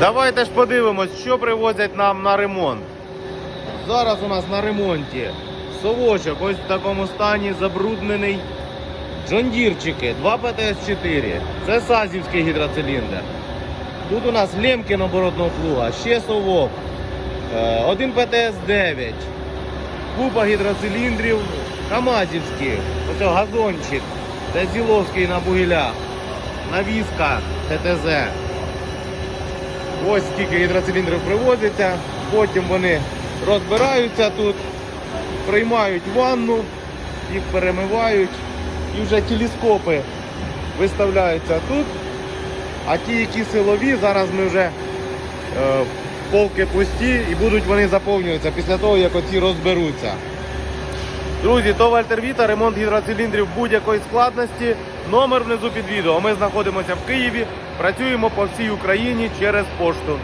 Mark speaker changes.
Speaker 1: Давайте ж подивимось, що привозять нам на ремонт. Зараз у нас на ремонті совочок, ось в такому стані забруднений. Джондірчики, 2 ПТС-4. Це Сазівський гідроциліндр. Тут у нас Лемкін оборотного плуга, ще совок, е, один ПТС-9, купа гідроциліндрів, Камазівський, ось газончик, це Зіловський на бугілях, навіска ТТЗ. Ось скільки гідроциліндрів привозиться, потім вони розбираються тут, приймають ванну, їх перемивають і вже телескопи виставляються тут. А ті, які силові, зараз ми вже е, полки пусті і будуть вони заповнюватися після того, як оці розберуться. Друзі, то Вальтер Віта, ремонт гідроциліндрів будь-якої складності. Номер внизу під відео. Ми знаходимося в Києві, працюємо по всій Україні через пошту.